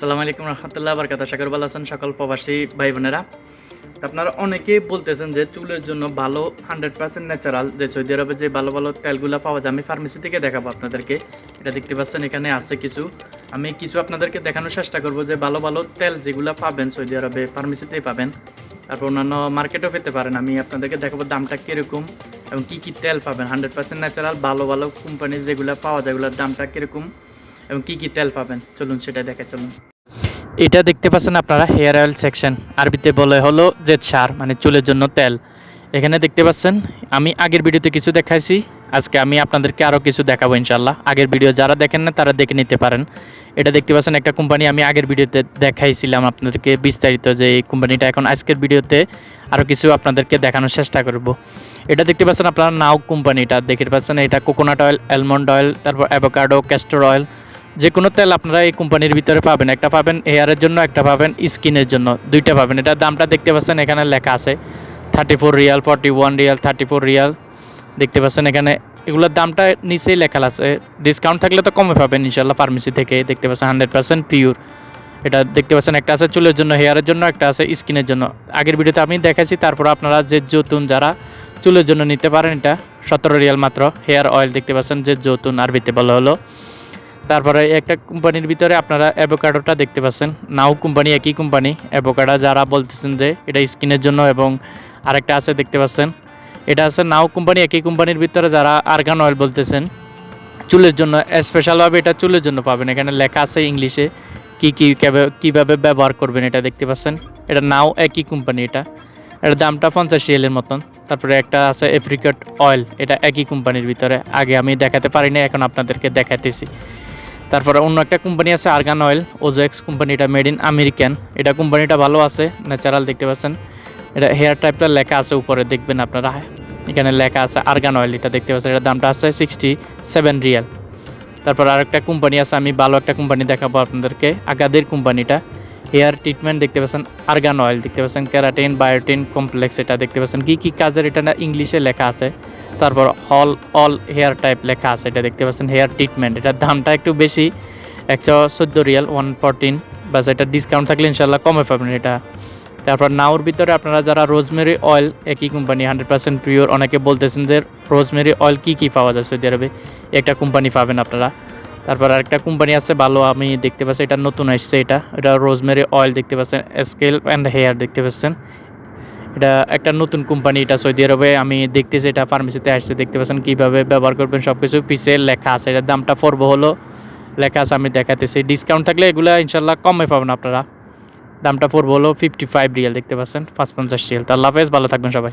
আসসালামু আলাইকুম রহমতুল্লাহ বারকাত আশা করি ভালো আছেন সকল প্রবাসী ভাই বোনেরা আপনারা অনেকেই বলতেছেন যে চুলের জন্য ভালো হান্ড্রেড পার্সেন্ট ন্যাচারাল, যে সৌদি আরবে যে ভালো ভালো তেলগুলো পাওয়া যায়, আমি ফার্মেসি থেকে দেখাবো আপনাদেরকে। এটা দেখতে পাচ্ছেন, এখানে আছে কিছু। আমি কিছু আপনাদেরকে দেখানোর চেষ্টা করব যে ভালো ভালো তেল যেগুলো পাবেন সৌদি আরবে ফার্মেসিতেই পাবেন। তারপর অন্যান্য মার্কেটও পেতে পারেন। আমি আপনাদেরকে দেখাবো দামটা কীরকম এবং কী কী তেল পাবেন। হান্ড্রেড পার্সেন্ট ন্যাচারাল, ভালো ভালো কোম্পানির যেগুলো পাওয়া যায়, এগুলোর দামটা কীরকম এবং কী কী তেল পাবেন। চলুন সেটা দেখে চলুন। এটা দেখতে পাচ্ছেন আপনারা হেয়ার অয়েল সেকশন আরবিতে বলে হলো যে সার মানে চুলের জন্য তেল। এখানে দেখতে পাচ্ছেন, আমি আগের ভিডিওতে কিছু দেখাইছি, আজকে আমি আপনাদেরকে আরও কিছু দেখাবো ইনশাল্লাহ আগের ভিডিও যারা দেখেন না, তারা দেখে নিতে পারেন। এটা দেখতে পাচ্ছেন, একটা কোম্পানি আমি আগের ভিডিওতে দেখাইছিলাম আপনাদেরকে বিস্তারিত যে এই কোম্পানিটা এখন আজকের ভিডিওতে আরও কিছু আপনাদেরকে দেখানোর চেষ্টা করব। এটা দেখতে পাচ্ছেন আপনারা, নাও কোম্পানিটা দেখতে পাচ্ছেন, এটা কোকোনাট অয়েল অ্যালমন্ড অয়েল তারপর অ্যাভোকাডো ক্যাস্টর অয়েল যে কোনো তেল আপনারা এই কোম্পানির ভিতরে পাবেন। একটা পাবেন হেয়ারের জন্য, একটা পাবেন স্কিনের জন্য। দুইটা পাবেন। এটার দামটা দেখতে পাচ্ছেন, এখানে লেখা আছে। Thirty four riyal forty one riyal thirty four riyal দেখতে পাচ্ছেন এখানে, এগুলোর দামটা নিচেই লেখা আছে। ডিসকাউন্ট থাকলে তো কমে পাবেন ইনশাল্লাহ ফার্মেসি থেকে। দেখতে পাচ্ছেন হান্ড্রেড পার্সেন্ট পিওর এটা দেখতে পাচ্ছেন, একটা আছে চুলের জন্য হেয়ারের জন্য, একটা আছে স্কিনের জন্য। আগের ভিডিওতে আমি দেখাচ্ছি তারপর আপনারা যে যতুন যারা চুলের জন্য নিতে পারেন, এটা সতেরো রিয়াল মাত্র। হেয়ার অয়েল দেখতে পাচ্ছেন, যে যতুন আরবিতে বলা হলো। তারপরে একটা কোম্পানির ভিতরে আপনারা অ্যাভোকাডোটা দেখতে পাচ্ছেন। নাও কোম্পানি, একই কোম্পানি। অ্যাভোকাডো যারা বলতেছেন যে এটা স্কিনের জন্য এবং আরেকটা আছে দেখতে পাচ্ছেন। এটা আছে নাও কোম্পানি, একই কোম্পানির ভিতরে যারা আর্গান অয়েল বলতেছেন, চুলের জন্য, স্পেশালভাবে এটা চুলের জন্য পাবেন। এখানে লেখা আছে ইংলিশে কী কী, কীভাবে ব্যবহার করবেন এটা দেখতে পাচ্ছেন। এটা নাও একই কোম্পানি এটা। এটার দামটা পঞ্চাশ রিয়েলের মতন। তারপরে একটা আছে এপ্রিকট অয়েল, এটা একই কোম্পানির ভিতরে। আগে আমি দেখাতে পারিনি, এখন আপনাদেরকে দেখাতেছি তারপরে অন্য একটা কোম্পানি আছে আর্গান অয়েল ওজেক্স কোম্পানি এটা মেড ইন আমেরিকান এটা কোম্পানিটা ভালো আছে ন্যাচারাল দেখতে পাচ্ছেন। এটা হেয়ার টাইপটা লেখা আছে উপরে, দেখবেন আপনারা। এখানে লেখা আছে আর্গান অয়েল এটা দেখতে পাচ্ছেন। এটার দামটা আছে সিক্সটি সেভেন রিয়াল। তারপর আরেকটা কোম্পানি আছে, আমি ভালো একটা কোম্পানি দেখাবো আপনাদেরকে। আগাদের কোম্পানিটা হেয়ার ট্রিটমেন্ট দেখতে পাচ্ছেন আর্গান অয়েল দেখতে পাচ্ছেন। ক্যারাটিন বায়োটিন কমপ্লেক্স এটা দেখতে পাচ্ছেন। কী কী কাজের এটা না ইংলিশে লেখা আছে। তারপর হল অল হেয়ার টাইপ লেখা আছে, এটা দেখতে পাচ্ছেন হেয়ার ট্রিটমেন্ট এটার দামটা একটু বেশি, একশো চোদ্দ রিয়াল ওয়ান ফোরটিন বাস, এটা ডিসকাউন্ট থাকলে ইনশাল্লাহ কমে পাবেন এটা। তারপর নাওর ভিতরে আপনারা যারা রোজমেরি অয়েল একই কোম্পানি হান্ড্রেড পার্সেন্ট পিওর অনেকে বলতেছেন যে রোজমেরি অয়েল কী কী পাওয়া যায় সৌদি আরবে? একটা কোম্পানি পাবেন আপনারা। তারপর আরেকটা কোম্পানি আছে, ভালো, আমি দেখতে পাচ্ছি, এটা নতুন আসছে এটা। এটা রোজমেরি অয়েল দেখতে পাচ্ছেন স্কেল অ্যান্ড হেয়ার দেখতে পাচ্ছেন। এটা একটা নতুন কোম্পানি এটা সৌদি আরবে। আমি দেখতেছি এটা ফার্মেসিতে আসছে, দেখতে পাচ্ছেন কীভাবে ব্যবহার করবেন সব কিছু পিছিয়ে লেখা আছে, এটার দামটা পড়ব হলো। লেখা আছে, আমি দেখাতেছি। ডিসকাউন্ট থাকলে এগুলো ইনশাল্লাহ কমে পাবেন আপনারা। দামটা পড়ব হলো ফিফটি ফাইভ রিয়াল দেখতে পাচ্ছেন পাঁচ পঞ্চাশ রিয়াল তো আল্লাহ ভালো থাকবেন সবাই।